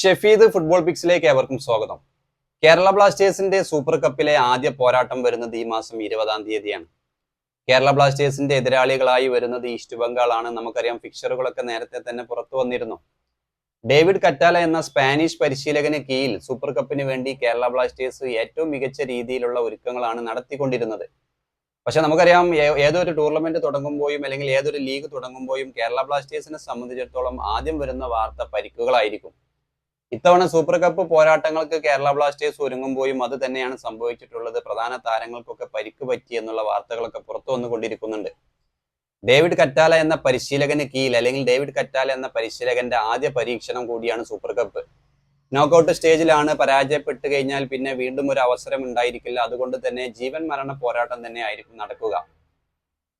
Shefeed football പിക്സിലേക്ക് ഏവർക്കും സ്വാഗതം. കേരള ബ്ലാസ്റ്റേഴ്സിന്റെ സൂപ്പർ കപ്പിലെ ആദ്യ പോരാട്ടം വരുന്നത് ഈ മാസം ഇരുപതാം തീയതിയാണ്. കേരള ബ്ലാസ്റ്റേഴ്സിന്റെ എതിരാളികളായി വരുന്നത് ഈസ്റ്റ് ബംഗാളാണ് നമുക്കറിയാം ഫിക്ചറുകളൊക്കെ നേരത്തെ തന്നെ പുറത്തു വന്നിരുന്നു. ഡേവിഡ് കറ്റാല എന്ന സ്പാനിഷ് പരിശീലകന് കീഴിൽ സൂപ്പർ കപ്പിന് വേണ്ടി കേരള ബ്ലാസ്റ്റേഴ്സ് ഏറ്റവും മികച്ച രീതിയിലുള്ള ഒരുക്കങ്ങളാണ് നടത്തിക്കൊണ്ടിരുന്നത്. പക്ഷെ നമുക്കറിയാം ഏതൊരു ടൂർണമെന്റ് തുടങ്ങുമ്പോഴും അല്ലെങ്കിൽ ഏതൊരു ലീഗ് തുടങ്ങുമ്പോഴും കേരള ബ്ലാസ്റ്റേഴ്സിനെ സംബന്ധിച്ചിടത്തോളം ആദ്യം വരുന്ന വാർത്ത പരിക്കുകളായിരിക്കും. ഇത്തവണ സൂപ്പർ കപ്പ് പോരാട്ടങ്ങൾക്ക് കേരള ബ്ലാസ്റ്റേഴ്സ് ഒരുങ്ങുമ്പോഴും അത് തന്നെയാണ് സംഭവിച്ചിട്ടുള്ളത്. പ്രധാന താരങ്ങൾക്കൊക്കെ പരിക്ക് പറ്റി എന്നുള്ള വാർത്തകളൊക്കെ പുറത്തു വന്നുകൊണ്ടിരിക്കുന്നുണ്ട്. ഡേവിഡ് കറ്റാല എന്ന പരിശീലകന് കീഴിൽ അല്ലെങ്കിൽ ഡേവിഡ് കറ്റാല എന്ന പരിശീലകന്റെ ആദ്യ പരീക്ഷണം കൂടിയാണ് സൂപ്പർ കപ്പ് നോക്കൌട്ട് സ്റ്റേജിലാണ് പരാജയപ്പെട്ടു കഴിഞ്ഞാൽ പിന്നെ വീണ്ടും ഒരു അവസരം ഉണ്ടായിരിക്കില്ല. അതുകൊണ്ട് തന്നെ ജീവൻ മരണ പോരാട്ടം തന്നെ ആയിരിക്കും നടക്കുക.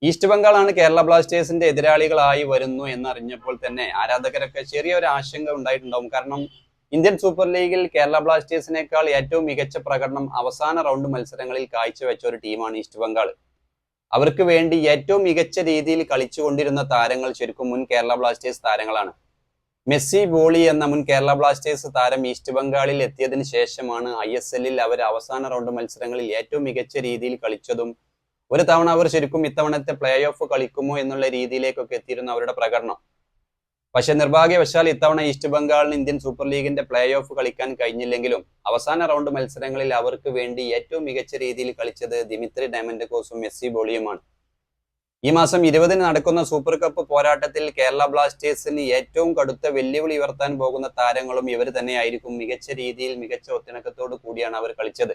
ഈസ്റ്റ് ബംഗാളാണ് കേരള ബ്ലാസ്റ്റേഴ്സിന്റെ എതിരാളികളായി വരുന്നു എന്നറിഞ്ഞപ്പോൾ തന്നെ ആരാധകരൊക്കെ ചെറിയൊരു ആശങ്ക ഉണ്ടായിട്ടുണ്ടാവും. കാരണം ഇന്ത്യൻ സൂപ്പർ ലീഗിൽ കേരള ബ്ലാസ്റ്റേഴ്സിനേക്കാൾ ഏറ്റവും മികച്ച പ്രകടനം അവസാന റൗണ്ട് മത്സരങ്ങളിൽ കാഴ്ചവെച്ച ഒരു ടീമാണ് ഈസ്റ്റ് ബംഗാൾ. അവർക്ക് വേണ്ടി ഏറ്റവും മികച്ച രീതിയിൽ കളിച്ചുകൊണ്ടിരുന്ന താരങ്ങൾ ശരിക്കും മുൻ കേരള ബ്ലാസ്റ്റേഴ്സ് താരങ്ങളാണ്. മെസ്സി ബോളി എന്ന മുൻ കേരള ബ്ലാസ്റ്റേഴ്സ് താരം ഈസ്റ്റ് ബംഗാളിൽ എത്തിയതിന് ശേഷമാണ് ഐ എസ് എല്ലിൽ അവർ അവസാന റൗണ്ട് മത്സരങ്ങളിൽ ഏറ്റവും മികച്ച രീതിയിൽ കളിച്ചതും ഒരു തവണ അവർ ശരിക്കും ഇത്തവണത്തെ പ്ലേ ഓഫ് കളിക്കുമോ എന്നുള്ള രീതിയിലേക്കൊക്കെ എത്തിയിരുന്നു അവരുടെ പ്രകടനം. പക്ഷെ നിർഭാഗ്യവശാൽ ഇത്തവണ ഈസ്റ്റ് ബംഗാളിന് ഇന്ത്യൻ സൂപ്പർ ലീഗിന്റെ പ്ലേ ഓഫ് കളിക്കാൻ കഴിഞ്ഞില്ലെങ്കിലും അവസാന റൗണ്ട് മത്സരങ്ങളിൽ അവർക്ക് വേണ്ടി ഏറ്റവും മികച്ച രീതിയിൽ കളിച്ചത് ദിമിത്രി ഡയമൻഡക്കോസും മെസ്സി ബോളിയുമാണ്. ഈ മാസം ഇരുപതിന് നടക്കുന്ന സൂപ്പർ കപ്പ് പോരാട്ടത്തിൽ കേരള ബ്ലാസ്റ്റേഴ്സിന് ഏറ്റവും കടുത്ത വെല്ലുവിളി ഉയർത്താൻ പോകുന്ന താരങ്ങളും ഇവർ തന്നെയായിരിക്കും. മികച്ച രീതിയിൽ മികച്ച ഒത്തിണക്കത്തോടു കൂടിയാണ് അവർ കളിച്ചത്.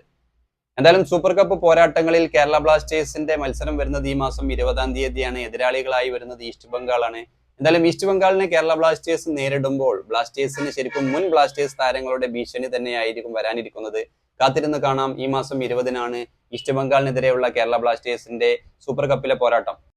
എന്തായാലും സൂപ്പർ കപ്പ് പോരാട്ടങ്ങളിൽ കേരള ബ്ലാസ്റ്റേഴ്സിന്റെ മത്സരം വരുന്നത് ഈ മാസം ഇരുപതാം തീയതിയാണ്. എതിരാളികളായി വരുന്നത് ഈസ്റ്റ് ബംഗാളാണ്. എന്തായാലും ഈസ്റ്റ് ബംഗാളിനെ കേരള ബ്ലാസ്റ്റേഴ്സ് നേരിടുമ്പോൾ ബ്ലാസ്റ്റേഴ്സിന് ശരിക്കും മുൻ ബ്ലാസ്റ്റേഴ്സ് താരങ്ങളുടെ ഭീഷണി തന്നെയായിരിക്കും വരാനിരിക്കുന്നത്. കാത്തിരുന്ന് കാണാം ഈ മാസം ഇരുപതിനാണ് ഈസ്റ്റ് ബംഗാളിനെതിരെയുള്ള കേരള ബ്ലാസ്റ്റേഴ്സിന്റെ സൂപ്പർ കപ്പിലെ പോരാട്ടം.